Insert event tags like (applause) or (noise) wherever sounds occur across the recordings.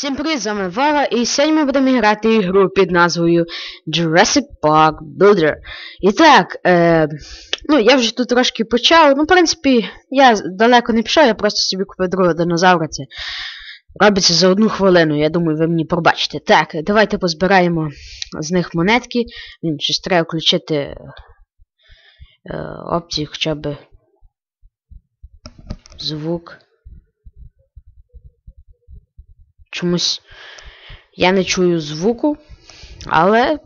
Всім привіт, з вами Вара, і сьогодні ми будемо грати ігру під назвою Jurassic Park Builder. І так, е, ну я вже тут трошки почав. Ну, в принципі, я далеко не пішов, я просто собі купив другого динозавра. Це робиться за одну хвилину, я думаю, ви мені пробачите. Так, давайте позбираємо з них монетки. Він щось треба включити е, опції хоча б звук. Чомусь я не чую звуку, але,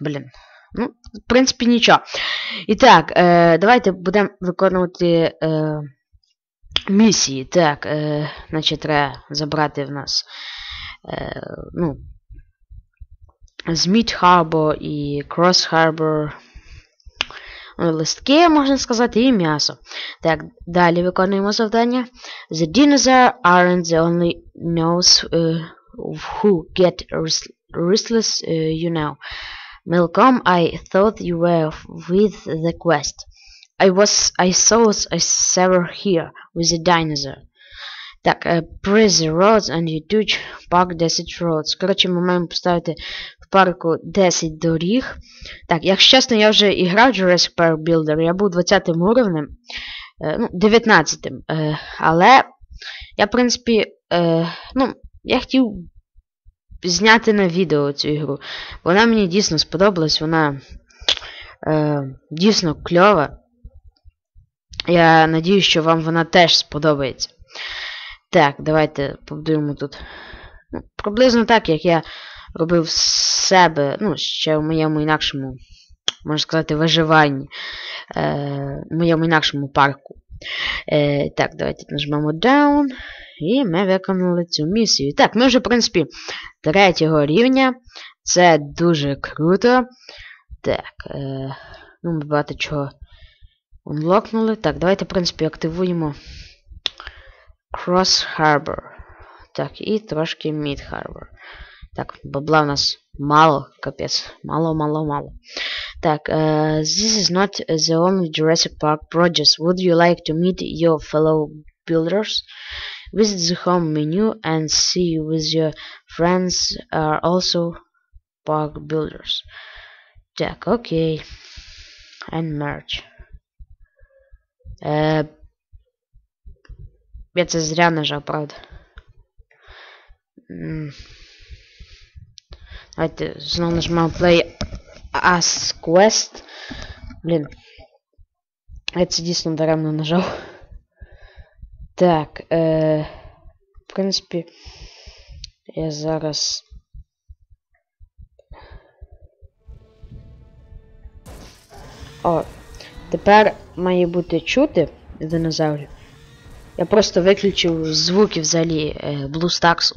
блін, ну, в принципі, нічого. І так, е, давайте будемо виконувати е, місії. Так, е, значить, треба забрати в нас е, ну, Зміт Харбор і Крос Харбор. Листки, можна сказати, і м'ясо. Так, далі виконуємо завдання. The dinosaurs aren't the only nose uh, who get restless, uh, you know. Malcolm, I thought you were with the quest. I was, I saw a server here with a dinosaur. Так, uh, press the roads and you touch park 10 roads. Коротше, ми маємо поставити парку 10 доріг. Так, якщо чесно, я вже і грав Jurassic Park Builder, я був 20 уровнем, е, ну, 19 е, але я, в принципі, е, ну, я хотів зняти на відео цю ігру. Вона мені дійсно сподобалась, вона дійсно кльова. Я надію, що вам вона теж сподобається. Так, давайте побудуємо тут. Ну, Приблизно так, як я робив себе, ну, ще в моєму інакшому, можна сказати, виживанні, е, в моєму інакшому парку. Е, Так, давайте нажмемо Down. І ми виконали цю місію. Так, ми вже, в принципі, третього рівня. Це дуже круто. Так, е, ну, ми багато чого унлокнули. Так, давайте, в принципі, активуємо Cross Harbor. Так, і трошки Mid Harbor. Так, бабла у нас мало, капец. Мало, мало, мало. Так, uh, this is not the only Jurassic Park project. Would you like to meet your fellow builders? Visit the home menu and see with your friends are also park builders. Так, окей. And merge. Uh, я це зря нажав, правда. Давайте знову нажмемо Play As Quest. Блін. Я це дійсно даремно нажав. Так, е, в принципі, я зараз. О, тепер має бути чути динозаврів. Я просто виключив звуки взагалі BlueStacks.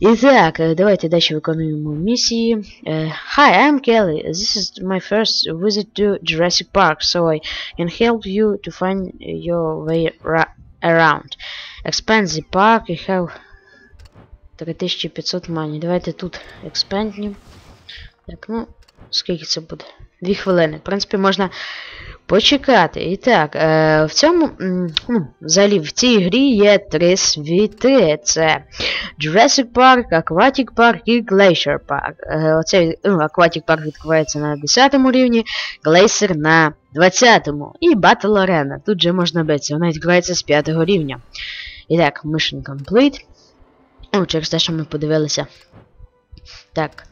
І так, давайте далі виконуємо місії. Hi, I'm Kelly. This is my first visit to Jurassic Park, so I can help you to find your way around. Expand the park, you have 3500 мані. Давайте тут експенднім. Так, ну, скільки це буде? Дві хвилини. В принципі, можна почекати. І так, е, в цьому, ну, взагалі, в цій грі є три світи. Це Jurassic Park, Aquatic Park і Glacier Park. Е, оцей ну, Aquatic Park відкривається на 10 рівні, Glacier на 20 му І Battle Arena. Тут же можна битися, вона відкривається з 5 рівня. І так, Mission Complete. Ну, через те, що ми подивилися. Так.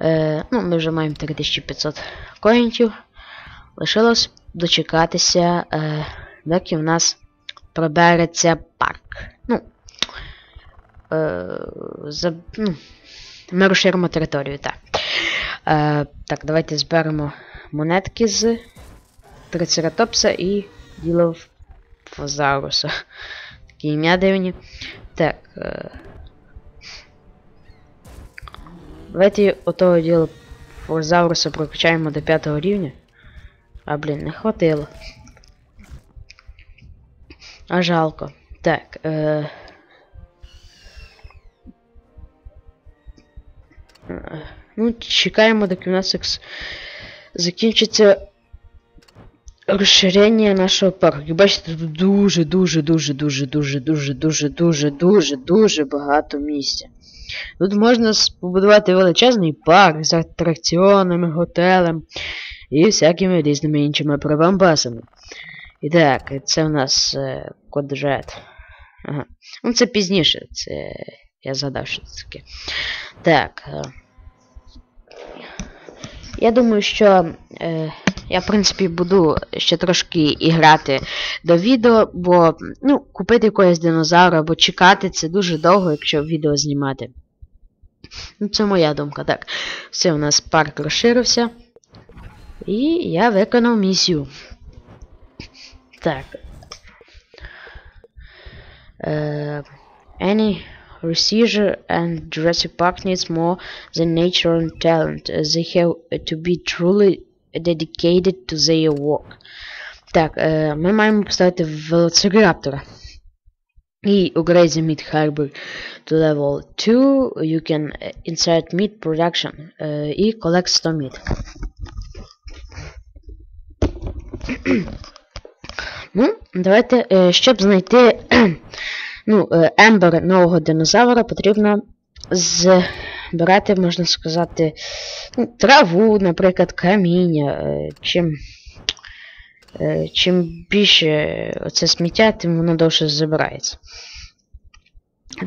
Е, ну, Ми вже маємо 3500 коїнтів. Лишилось дочекатися, е, доки в нас пробереться парк. Ну, е, за, ну, Ми розширимо територію, так. Е, так, давайте зберемо монетки з Трицератопса і Ділофозауруса. Такі ім'я дивні. Так. Е, Давайте отого дело Форзауруса прокачаємо до 5 рівня. А, блін, не хватило. А жалко. Так, е... Ну, чекаємо, доки у нас закінчиться розширення нашого парку. Як бачите, тут дуже, дуже, дуже, дуже, дуже, дуже, дуже, дуже, дуже, дуже багато місця. Тут можна побудувати величезний парк з атракціонами, готелем і всякими різними іншими прибамбасами. І так, це у нас е, квадрат. Ага. Ну це пізніше, це. Я згадав, що це таке. Так. Е, я думаю, що е, я, в принципі, буду ще трошки і грати до відео, бо ну, купити якогось динозавра або чекати це дуже довго, якщо відео знімати. Ну, Це моя думка. Так. Все, у нас парк розширився. І я виконав місію. Так. Uh, any researcher and Jurassic Park needs more than nature and talent. They have to be truly dedicated to their work. Так, е, ми маємо поставити велоцираптора. І upgrade the meat harbor to level 2. You can insert meat production. Uh, і collect 100 meat. ну, давайте, е, щоб знайти ну, ембер нового динозавра, потрібно збирати, можна сказати, ну, траву, наприклад, каміння. Е, чим е, чим більше оце сміття, тим воно довше забирається.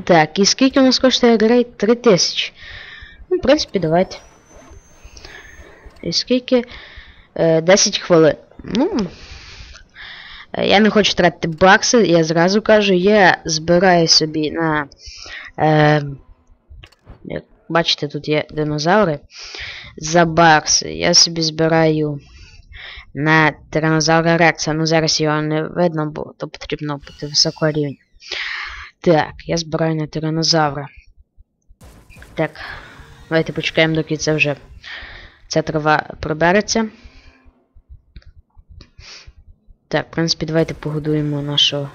Так, і скільки у нас коштує грейд? 3000. Ну, в принципі, давайте. І скільки? 10 хвилин. Ну. Я не хочу тратити бакси, я зразу кажу, я збираю собі на. Е, бачите, тут є динозаври. За бакси. Я собі збираю на тиранозавра Рекса. Ну зараз його не видно, бо то потрібно бути високого рівня. Так, я збираю на тиранозавра. Так, давайте почекаємо, доки це вже ця трава прибереться. Так, в принципі, давайте погодуємо нашого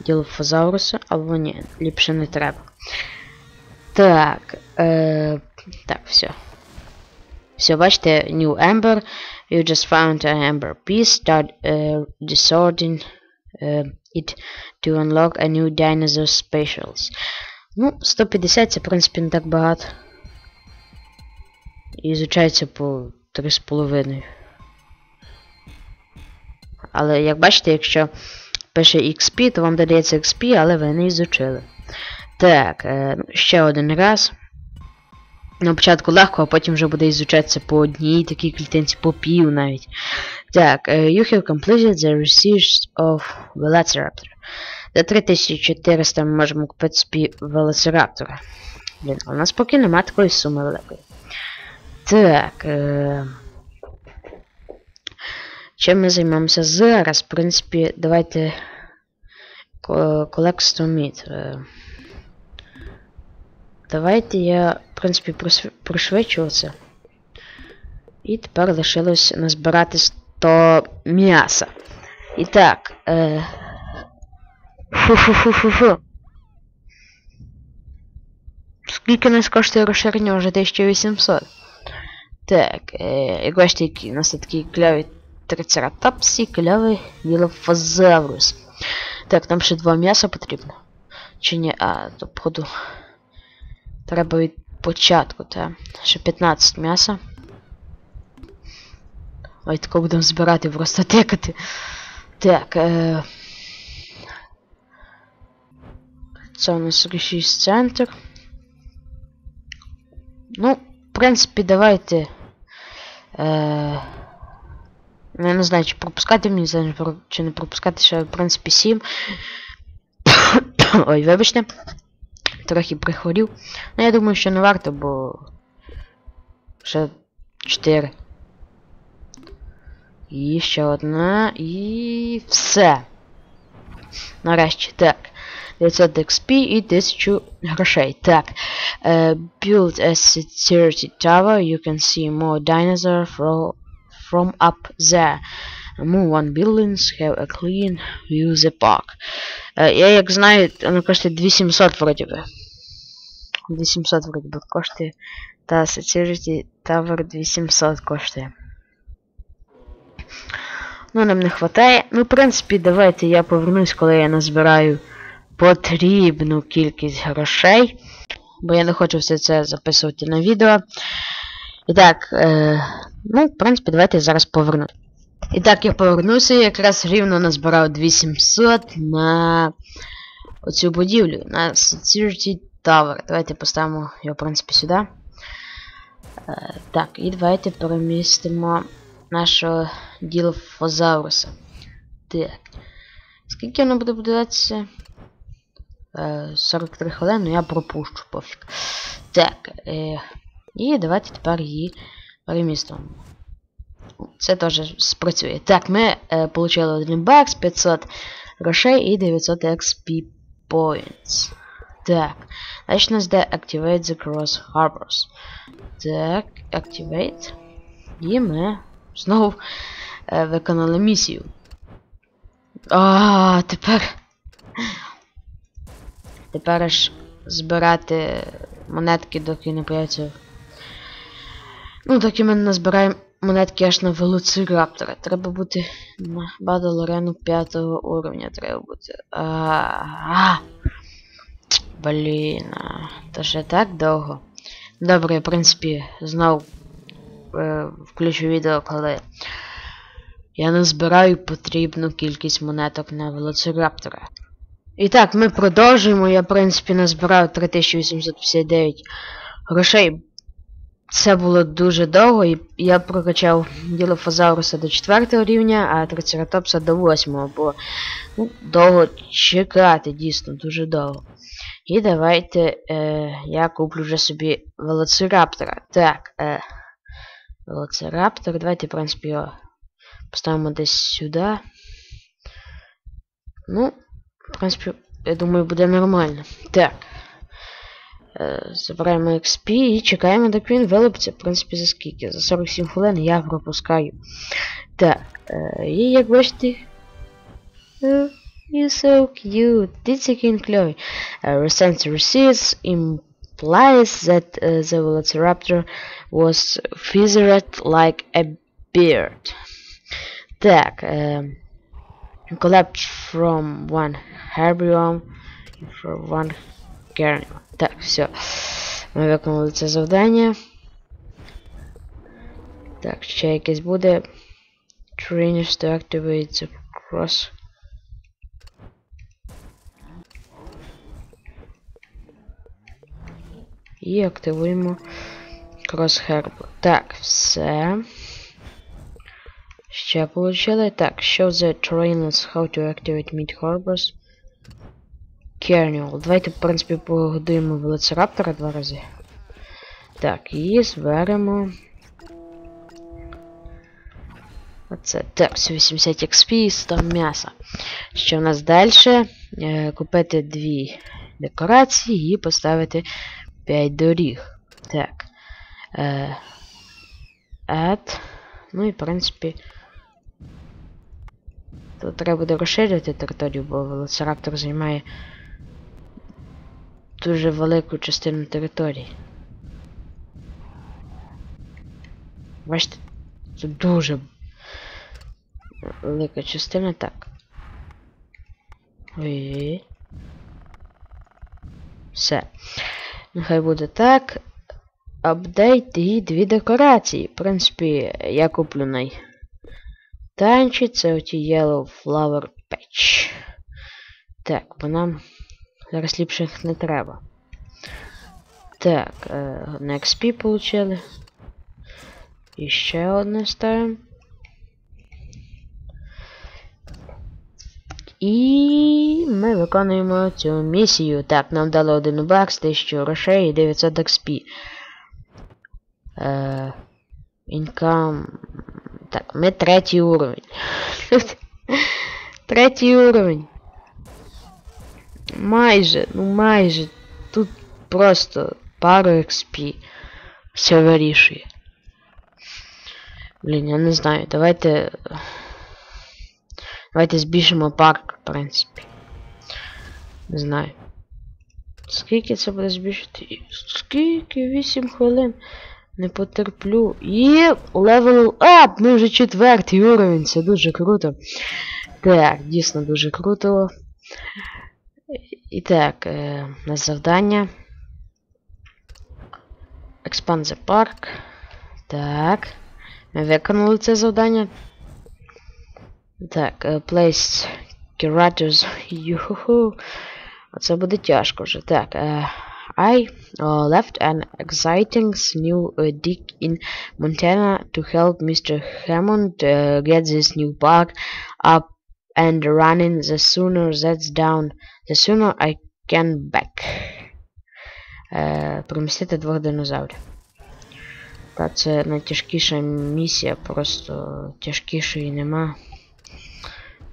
ділофозауруса, або ні, ліпше не треба. Так, е, так, все. Все, бачите, New Ember. You just found an Ember piece. Start uh, desorting uh, it to unlock a new dinosaur specials. Ну, 150 це, в принципі, не так багато. І звучається по 3,5. Але як бачите, якщо пише XP, то вам додається XP, але ви не ізучили. Так, е, ще один раз. На початку легко, а потім вже буде ізучатися по одній такій клітинці, по пів навіть. Так, uh, you have completed the research of Velociraptor. За 3400 ми можемо купити собі Велоцираптора. Блін, у нас поки нема такої суми великої. Так. Е... Чим ми займемося зараз? В принципі, давайте collect 100 meat. Давайте я, в принципі, пришвидшу це. І тепер лишилось назбирати 100 м'яса. І так. Е... Фу-фу-фу-фу-фу. Скільки нас коштує розширення вже 1800? Так, е, як бачите, які у нас такий клявий трицератопс і клявий ділофозаврус. Так, нам ще два м'яса потрібно. Чи ні? А, то походу. Треба від початку, та. Ще 15 м'яса. Ой, тако будемо збирати, просто текати. Так, е... Це у нас якийсь центр. Ну, в принципі, давайте. Е... Я не знаю, чи пропускати мені, чи не пропускати ще, в принципі, 7. (coughs) Ой, вибачте. Трохи прихворів. Ну я думаю, що не варто, бо... Ще 4. І ще одна. І все. Нарешті, так. 900 XP і 1000 грошей. Так. Uh, build a security tower. You can see more dinosaurs from, from up there. Move one buildings, have a clean view the park. Uh, я як знаю, воно коштує 2700 вроді би. 2700 вроді би коштує. Та Security Tower 2700 коштує. Ну, нам не вистачає. Ну, в принципі, давайте я повернусь, коли я назбираю потрібну кількість грошей. Бо я не хочу все це записувати на відео. І так, е, ну, в принципі, давайте зараз поверну. І так, я повернуся і якраз рівно назбирав 2700 на оцю будівлю, на Security Tower. Давайте поставимо його, в принципі, сюди. Е, так, і давайте перемістимо нашого ділофозауруса. Так. Скільки воно буде будуватися? Е, 43 хвилини, я пропущу пофіг. Так. Е, і давайте тепер її перемістимо. Це теж спрацює. Так, ми е, отримали 1 бакс, 500 грошей і 900 XP points. Так. У нас де Activate the Cross Harbors. Так, Activate. І ми знову е, виконали місію. А, тепер. Тепер аж збирати монетки, доки не появляться. Ну, доки ми не збираємо монетки аж на велоцираптора. Треба бути на Battle 5 уровня. Треба бути. А, Блін. То ще так довго. Добре, в принципі, знов е, включу відео, коли я назбираю потрібну кількість монеток на велоцираптора. І так, ми продовжуємо. Я, в принципі, назбирав 3859 грошей. Це було дуже довго, і я прокачав Ділофазауруса до 4 рівня, а Трицератопса до 8, бо ну, довго чекати, дійсно, дуже довго. І давайте е, я куплю вже собі велоцираптора. Так, е, велоцираптор, давайте, в принципі, його поставимо десь сюди. Ну, в принципі, я думаю, буде нормально. Так. Е, забираємо XP і чекаємо, доки він вилупиться. В принципі, за скільки? За 47 хвилин я пропускаю. Так. Е, і як бачите. Uh, you're so cute. Дивіться, який він кльовий. Uh, recent receipts implies that uh, the Velociraptor was feathered like a beard. Так. Uh, collapsed from one herbium for one carnival. Так, все. Ми виконали це завдання. Так, ще якесь буде. Trainers to activate the cross. І активуємо Crosshair. Так, все. Ще получили. Так, show the trainers how to activate mid harbors. Керніол. Давайте, в принципі, погодуємо велоцираптора два рази. Так, і зберемо. Оце. Так, 80 XP і 100 м'яса. Що в нас далі? Е, купити дві декорації і поставити 5 доріг. Так. Е, add. Ну і в принципі. Тут треба буде розширювати територію, бо велоцираптор займає дуже велику частину території. Бачите, це дуже велика частина так. Ой. Все. Нехай буде так. Апдейт і дві декорації. В принципі, я куплю най. Танчі, це оті Yellow Flower Patch. Так, бо нам зараз ліпших не треба. Так, е, на XP получили. І ще одне ставимо. І ми виконуємо цю місію. Так, нам дали один бакс, 1000 грошей і 900 XP. Е. Так, ми третій уровень. (laughs) третій уровень. Майже, ну майже. Тут просто пару XP. Все вирішує. Блін, я не знаю. Давайте. Давайте збільшимо парк, в принципі. Не знаю. Скільки це буде збільшити? Скільки? 8 хвилин. Не потерплю. І левел ап! Ми вже четвертий уровень, це дуже круто. Так, дійсно дуже круто. І так, е, на завдання. Expand the park. Так. Ми виконали це завдання. Так, е, place curators. Юху. Оце буде тяжко вже. Так. Е, I uh, left an exciting new uh, dig in Montana to help Mr. Hammond uh, get this new park up and running. The sooner that's down, the sooner I can back. Е, Примістити двох динозаврів. Та це найтяжкіша місія, просто тяжкішої нема.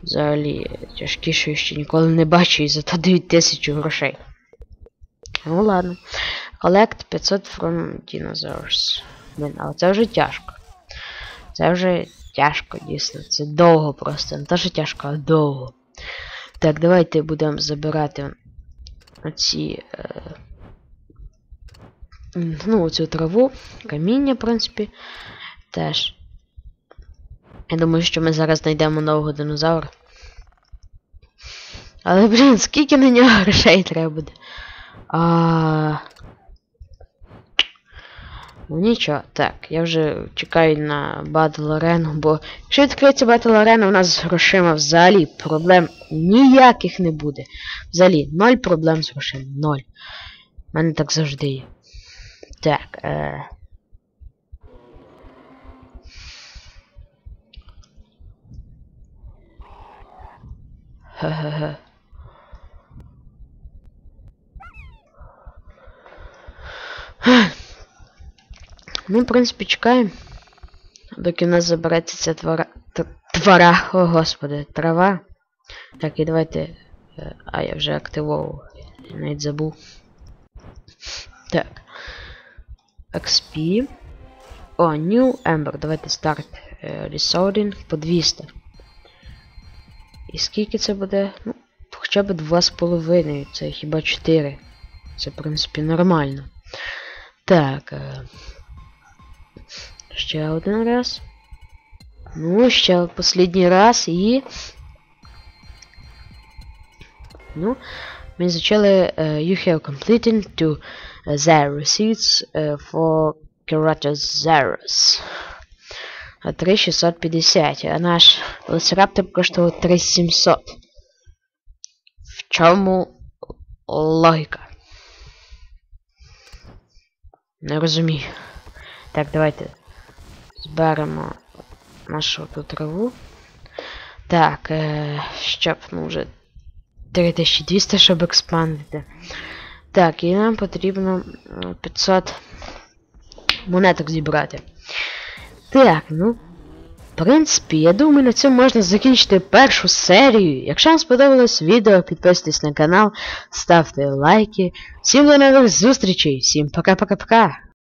Взагалі, тяжкішої ще ніколи не бачу і зато дають тисячу грошей. Ну ладно. Collect 500 from dinosaurs. Блін, але це вже тяжко. Це вже тяжко, дійсно. Це довго просто. Не те, що тяжко, а довго. Так, давайте будемо забирати оці. Е... Ну, оцю траву, каміння, в принципі. Теж. Я думаю, що ми зараз знайдемо нового динозавра. Але, блін, скільки на нього грошей треба буде? А... Ну нічого, так, я вже чекаю на Battle Arena, бо якщо відкриється Battle Arena, у нас з грошима взагалі проблем ніяких не буде. Взагалі, ноль проблем з грошима. Ноль. У мене так завжди є. Так, е... Ха-ха-ха. Ми, в принципі, чекаємо, доки в нас забереться ця твара. Твара, о господи, трава. Так, і давайте. А, я вже активував. Навіть забув. Так. XP. О, New Ember. Давайте старт Resorting по 200. І скільки це буде? Ну, хоча б 2,5. Це хіба 4. Це, в принципі, нормально. Так. Ще один раз. Ну, ще последній раз і... Ну, ми зачали uh, You have completed to the receipts uh, for Keratosaurus. 3650, а наш Велоцираптор коштував 3700. В чому логіка? Не розумію. Так, давайте Зберемо нашу тут траву. Так, е, щоб, ну вже 3200, щоб експандити. Так, і нам потрібно 500 монеток зібрати. Так, ну. В принципі, я думаю, на цьому можна закінчити першу серію. Якщо вам сподобалось відео, підписуйтесь на канал, ставте лайки. Всім до нових зустрічей, всім пока-пока-пока!